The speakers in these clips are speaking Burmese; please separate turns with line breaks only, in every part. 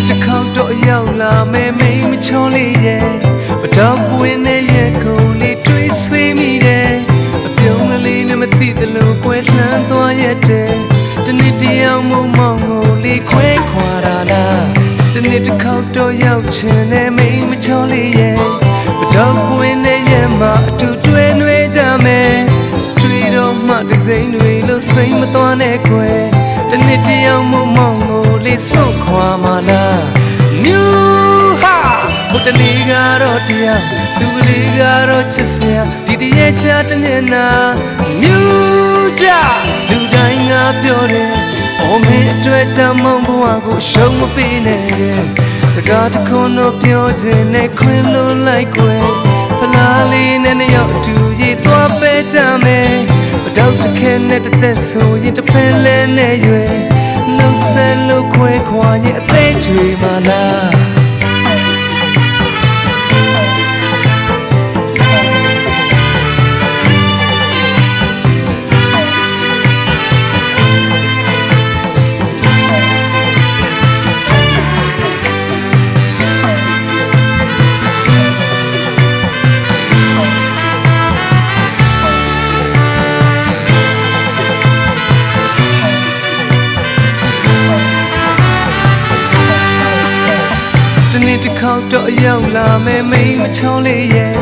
နေ့တစ်ခေါက်တော့ရောက်လာမယ်မိမချောလေးရဲ့မတော့ပွင့်တဲ့ရဲ့ကိုလေးတွေးဆွေးမိတယ်အပြုံးကလေးနဲ့မသိသလိုကွယ်လှမ်းသွားရဲ့တဲ့တနေ့တယောက်မို့မောင်ကိုလေးခွဲခွာတာလားတနေ့တစ်ခေါက်တော့ရောက်ချင်တဲ့မိမချောလေးရဲ့မတော့ပွင့်တဲ့ရဲ့မှာအတူတွဲနှွေးကြမယ်တွေ့တော့မှဒီစိမ့်တွေလို့စိတ်မသွားနဲ့ကွယ် တနေ့တယောက်မို့မောင်ကိုလေးစွန့်ခွာမှာလား New ha ဘုတနေကတော့တရားသူကလေးကတော့ချစ်စရာဒီတရဲ့ကြတညနာ New ကြလူတိုင်းကပြောတယ်အော်မင်းအတွက်ကြောင့်မောင်ဘဝကိုရှုံးမပေးနဲ့တဲ့စကားတစ်ခုတော့ပြောခြင်းနဲ့ခွင်လို့လိုက်ကွယ်ဖလားလေးနဲ့နှစ်ယောက်အတူရေးသွားပဲကြမယ်မတော့တစ်ခဲ နဲ့တစ်သက်ဆိုရင်တစ်ဖက်လဲနဲ့ရွယ်နှုတ်ဆက်လို့ခွဲခွာရင်အသေးချွေမလား တနေ့တစ်ခေါက်တော့ရောက်လာမယ်မိမချောလေးရဲ့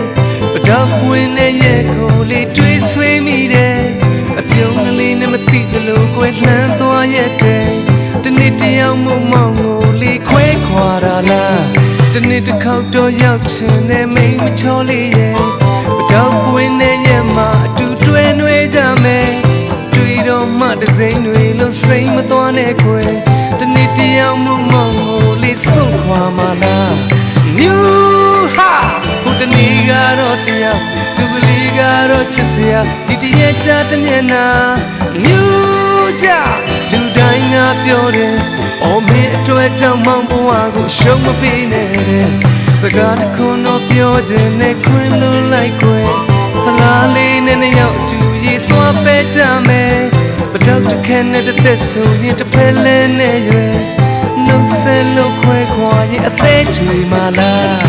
ပတော့ပွင့်တဲ့ရဲ့ကိုလေးတွေးဆွေးမိတယ်အပြုံးကလေးနဲ့မသိသလိုကွယ်လှမ်းသွားရဲ့တဲ့တနေ့တယောက်မို့မောင်ကိုလေးခွဲခွာတာလားတနေ့တစ်ခေါက်တော့ရောက်ချင်တဲ့မိမချောလေးရဲ့ပတော့ပွင့်တဲ့ရဲ့မှာအတူတွဲနှွေးကြမယ်တွေ့တော့မှတစိမ့်တွေလို့စိတ်မသွားနဲ့ခွယ်တနေ့တယောက်မို့မောင်ကိုလေး စွန့်ခွာမှာလား New ha ဟိုတနေ့ကတော့တရားသူကလေးကတော့ချစ်စရာဒီတရဲ့ကြတမျက်နာ New ကြလူတိုင်းကပြောတယ်အော်မင်းအတွက်ကြောင့်မောင်ဘဝကိုရှုံးမပေးနဲ့တဲ့စကားတစ်ခုတော့ပြောခြင်းနဲ့ခွင်လို့လိုက်ခွဲဖလားလေးနဲ့နှစ်ယောက်အတူရေးသွားပဲကြမယ်ပတော့တစ်ခဲနဲ့တစ်သက်ဆိုရင်တစ်ဖက်လဲနဲ့ရွယ် နှုတ်ဆက်လို့ခွဲခွာရင်အသေးချွေမလား